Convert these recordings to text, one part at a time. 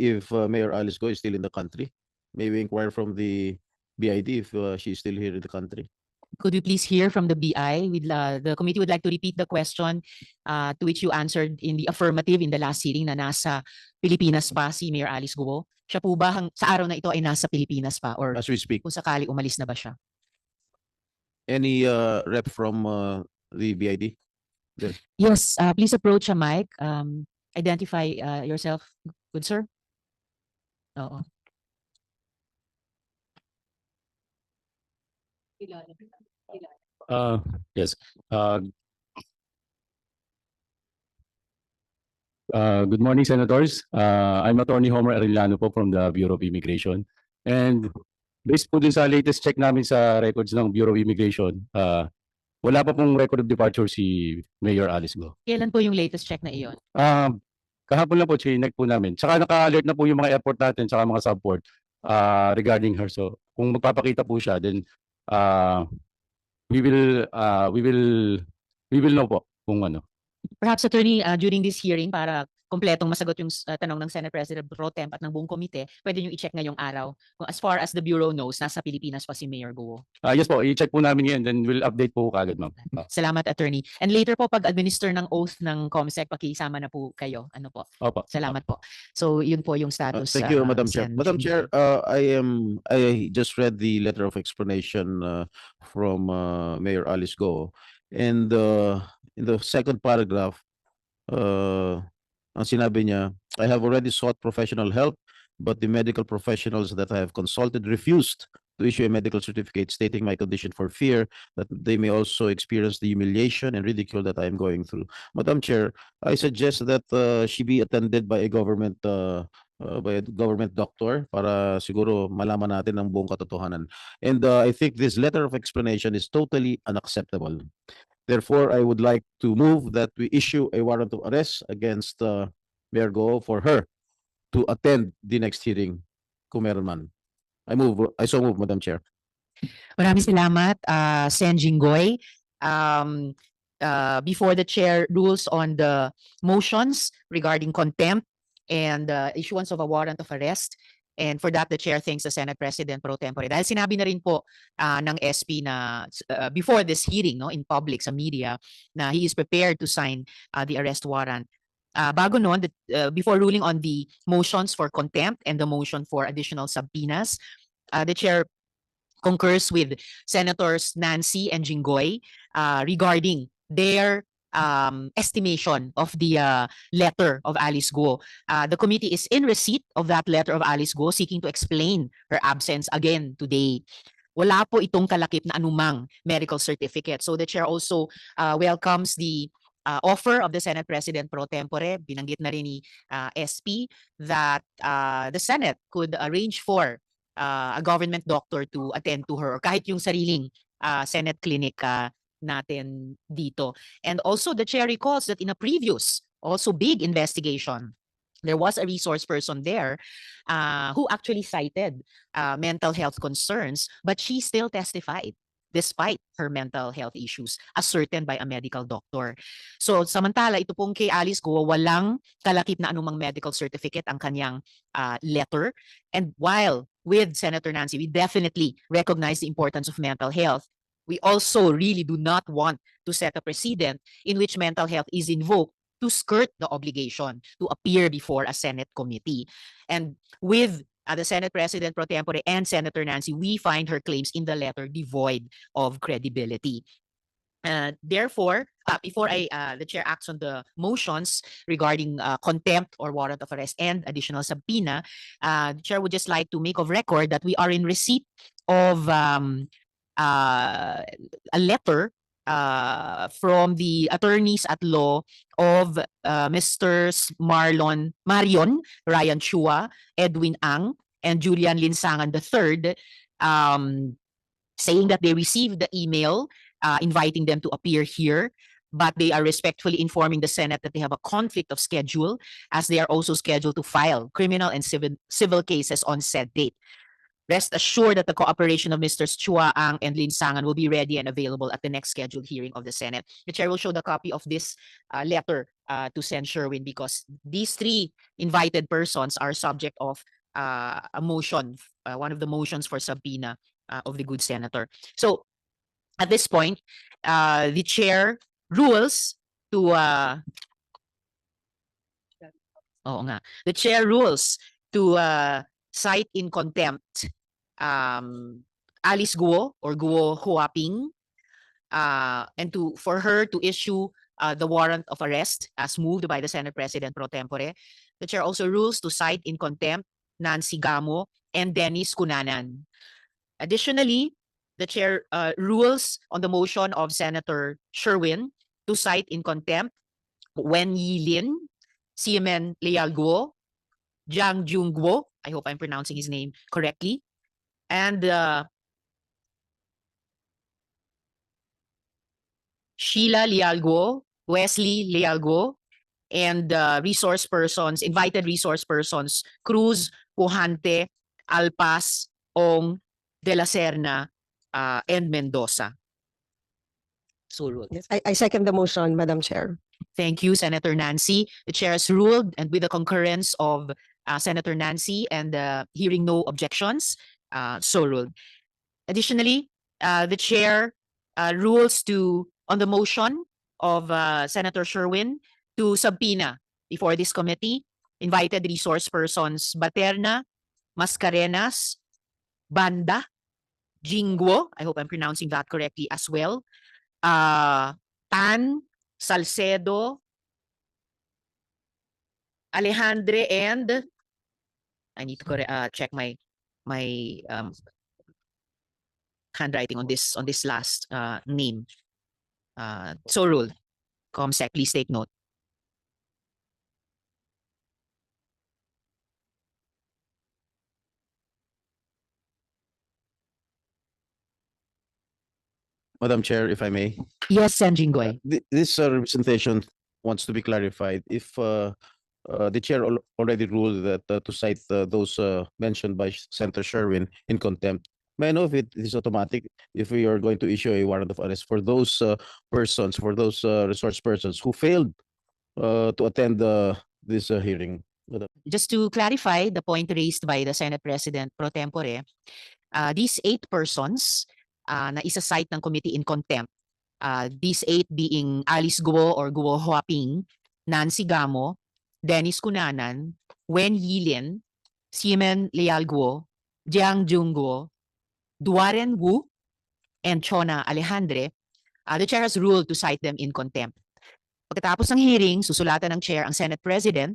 if uh, Mayor Alice Go is still in the country. May we inquire from the BID if uh, she's still here in the country? Could we please hear from the BI? We'd, uh, the committee would like to repeat the question uh, to which you answered in the affirmative in the last hearing na nasa Pilipinas pa si Mayor Alice Guo. Siya po ba hang, sa araw na ito ay nasa Pilipinas pa or As we speak, kung sakali umalis na ba siya? any uh, rep from uh, the BID? Yes, uh, please approach a mic. Um, identify uh, yourself, good sir. Oo. Uh, yes, uh. Uh, good morning, senators. Uh, I'm Attorney Homer Arellano po from the Bureau of Immigration. And based po din sa latest check namin sa records ng Bureau of Immigration, uh, wala pa pong record of departure si Mayor Alice Go. Kailan po yung latest check na iyon? Um, kahapon lang po, chinek po namin. Tsaka naka-alert na po yung mga airport natin, tsaka mga subport uh, regarding her. So, kung magpapakita po siya, then uh, we will, uh, we will, we will know po kung ano. Perhaps attorney, uh, during this hearing para kompletong masagot yung uh, tanong ng Senate President Pro Temp at ng buong komite, pwede nyo i-check ngayong araw. Kung as far as the Bureau knows, nasa Pilipinas pa si Mayor Guo. Ah, yes po, i-check po namin ngayon, then we'll update po kagad, ma'am. Ah, Salamat attorney. And later po pag administer ng oath ng COMSEC, pakisama na po kayo. Ano po? Opo. Salamat po. So yun po yung Uh, status. Thank you, uh, Madam Chair. Sen. Madam. Chair, uh, I am, I just read the letter of explanation uh, from uh, Mayor Alice Go. And uh, in the second paragraph, uh, ang sinabi niya, I have already sought professional help, but the medical professionals that I have consulted refused to issue a medical certificate stating my condition for fear that they may also experience the humiliation and ridicule that I am going through. Madam Chair, I suggest that uh, she be attended by a government uh, uh, by a government doctor para siguro malaman natin ang buong katotohanan. And uh, I think this letter of explanation is totally unacceptable. Therefore, I would like to move that we issue a warrant of arrest against uh, Mayor for her to attend the next hearing kung. I move, I so move, Madam Chair. Maraming salamat, uh, Sen Jinggoy. Um, uh, before the chair rules on the motions regarding contempt and uh, issuance of a warrant of arrest. And for that, the chair thanks the Senate President pro tempore. Dahil sinabi na rin po uh, ng SP na uh, before this hearing no, in public, sa media, na he is prepared to sign uh, the arrest warrant. Uh, bago noon, the, uh, before ruling on the motions for contempt and the motion for additional subpoenas, uh, the chair concurs with Senators Nancy and Jinggoy uh, regarding their um, estimation of the uh, letter of Alice Guo. Uh, the committee is in receipt of that letter of Alice Guo seeking to explain her absence again today. Wala po itong kalakip na anumang medical certificate. So the chair also uh, welcomes the uh, offer of the Senate President pro tempore, binanggit na rin ni uh, SP, that uh, the Senate could arrange for uh, a government doctor to attend to her or kahit yung sariling uh, Senate clinic uh, natin dito. And also the chair recalls that in a previous also big investigation, there was a resource person there uh, who actually cited uh, mental health concerns, but she still testified despite her mental health issues ascertained by a medical doctor. So samantala ito pong kay Alice Go walang kalakip na anumang medical certificate ang kanyang uh, letter and while with Senator Nancy we definitely recognize the importance of mental health we also really do not want to set a precedent in which mental health is invoked to skirt the obligation to appear before a Senate committee. And with uh, the Senate President pro tempore and Senator Nancy, we find her claims in the letter devoid of credibility. Uh, therefore, uh, before I uh, the chair acts on the motions regarding uh, contempt or warrant of arrest and additional subpoena, uh, the chair would just like to make of record that we are in receipt of um, uh, a letter uh, from the attorneys at law of uh, Mr. Marlon Marion Ryan Chua, Edwin Ang, and Julian Linsangan III, um, saying that they received the email uh, inviting them to appear here, but they are respectfully informing the Senate that they have a conflict of schedule as they are also scheduled to file criminal and civil, civil cases on said date. Rest assured that the cooperation of Mr. Chua Ang and Lin Sangan will be ready and available at the next scheduled hearing of the Senate. The chair will show the copy of this uh, letter uh, to send Sherwin because these three invited persons are subject of uh, a motion, uh, one of the motions for subpoena uh, of the good senator. So at this point, uh, the chair rules to uh, Oo nga. The chair rules to uh, cite in contempt um, Alice Guo or Guo Huaping uh, and to for her to issue uh, the warrant of arrest as moved by the Senate President pro tempore. The chair also rules to cite in contempt Nancy Gamo and Dennis Cunanan. Additionally, the chair uh, rules on the motion of Senator Sherwin to cite in contempt Wen Yi Lin, Siemen Leal Guo, Jiang Jung Guo, I hope I'm pronouncing his name correctly, and uh, Sheila Leal Guo, Wesley Leal Guo, and uh, resource persons, invited resource persons, Cruz, Pujante, Alpas, Ong, De La Serna, uh, and Mendoza. So ruled. I, I second the motion, Madam Chair. Thank you, Senator Nancy. The chair has ruled and with the concurrence of uh, Senator Nancy and uh, hearing no objections, uh, so ruled. Additionally, uh, the chair uh, rules to, on the motion of uh, Senator Sherwin to subpoena before this committee, invited resource persons Baterna, Mascarenas, Banda, Jingwo, I hope I'm pronouncing that correctly as well, uh, Tan, Salcedo, Alejandre, and I need to correct, uh, check my my um handwriting on this on this last uh name. Uh, so ruled. Comsec, please take note. Madam Chair, if I may. Yes, Sen Jinggoy. Th- This uh, representation wants to be clarified. If uh, the chair al- already ruled that uh, to cite uh, those uh, mentioned by Senator Sherwin in contempt, may I know if it is automatic, if we are going to issue a warrant of arrest for those uh, persons, for those uh, resource persons who failed uh, to attend uh, this uh, hearing? Just to clarify the point raised by the Senate President pro tempore, uh, these eight persons uh, na isa-cite ng committee in contempt, uh, these eight being Alice Guo or Guo Huaping, Nancy Gamo, Dennis Cunanan, Wen Yilin, Siemen Leal Guo, Jiang Jung Guo, Duaren Wu, and Chona Alejandre, uh, the chair has ruled to cite them in contempt. Pagkatapos ng hearing, susulatan ng chair ang Senate President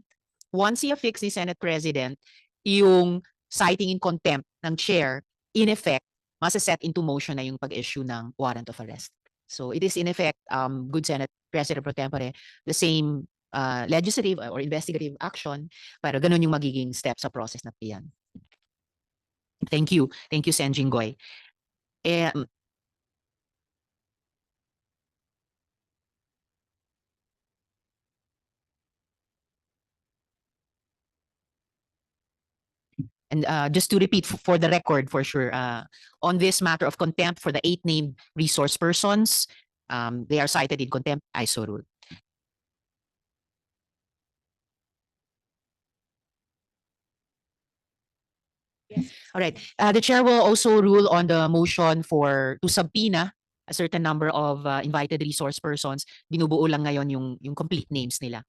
once i-affix ni Senate President yung citing in contempt ng chair, in effect, masa-set into motion na yung pag-issue ng warrant of arrest. So it is in effect, um, good Senate President pro tempore, the same uh, legislative or investigative action, pero ganun yung magiging step sa process na piyan. Thank you. Thank you, Sen Jinggoy. Um, And uh, just to repeat for the record, for sure, uh, on this matter of contempt for the eight named resource persons, um, they are cited in contempt, I so All right, uh, the chair will also rule on the motion for to subpoena a certain number of uh, invited resource persons. Binubuo lang ngayon yung, yung complete names nila.